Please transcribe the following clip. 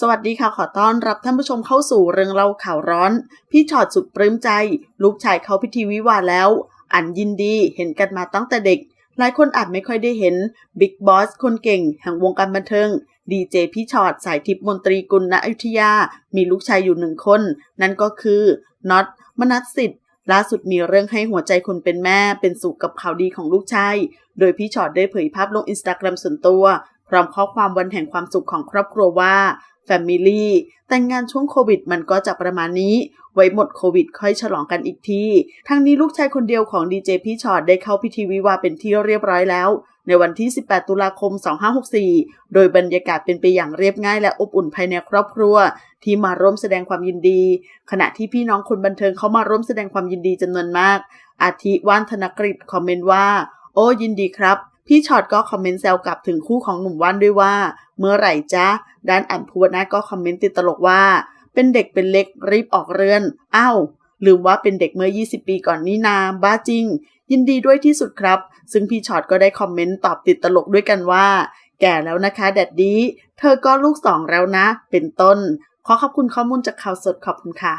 สวัสดีค่ะ ขอต้อนรับท่านผู้ชมเข้าสู่เรื่องเล่าข่าวร้อน พี่ชอดสุดปลื้มใจ ลูกชายเขาพิธีวิวาแล้ว อันยินดีเห็นกันมาตั้งแต่เด็ก หลายคนอาจไม่ค่อยได้เห็นบิ๊กบอสคนเก่งแห่งวงการบันเทิงดีเจพี่ชอดสายทิพย์มนตรีกุลณอยุธยา มีลูกชายอยู่หนึ่งคน นั่นก็คือน็อตมนัสสิทธิ์ล่าสุดมีเรื่องให้หัวใจคนเป็นแม่เป็นสุขกับข่าวดีของลูกชาย โดยพี่ชอดได้เผยภาพลงอินสตาแกรมส่วนตัว พร้อมข้อความวันแห่งความสุขของครอบครัวว่า Family แต่งงานช่วงโควิดมันก็จะประมาณนี้ ไว้หมดโควิดค่อยฉลองกันอีกที ทั้งนี้ลูกชายคนเดียวของดีเจพี่ชอดได้เข้าพิธีวิวาเป็นที่เรียบร้อยแล้ว ในวันที่ 18 ตุลาคม 2564 โดยบรรยากาศเป็นไปอย่างเรียบง่ายและอบอุ่นภายในครอบครัว ที่มาร่วมแสดงความยินดี ขณะที่พี่น้องคนบันเทิงเข้ามาร่วมแสดงความยินดีจำนวนมาก อาทิว่านธนกฤษคอมเมนต์ว่า โอ้ยินดีครับ พี่ช็อตก็คอมเมนต์แซวกลับถึงคู่ของหนุ่มว่านด้วยว่า เมื่อไหร่จ๊ะด้านอันภูวนาก็คอมเมนต์ติดตลกว่า เป็นเด็กเป็นเล็กรีบออกเรือนอ้าวลืมว่าเป็นเด็กเมื่อ 20 ปีก่อนนี่นาบ้าจริง ยินดีด้วยที่สุดครับ ซึ่งพี่ช็อตก็ได้คอมเมนต์ตอบติดตลกด้วยกันว่า แก่แล้วนะคะแดดดี้เธอก็ลูกสองแล้วนะ เป็นต้น ขอขอบคุณข้อมูลจากข่าวสดขอบคุณค่ะ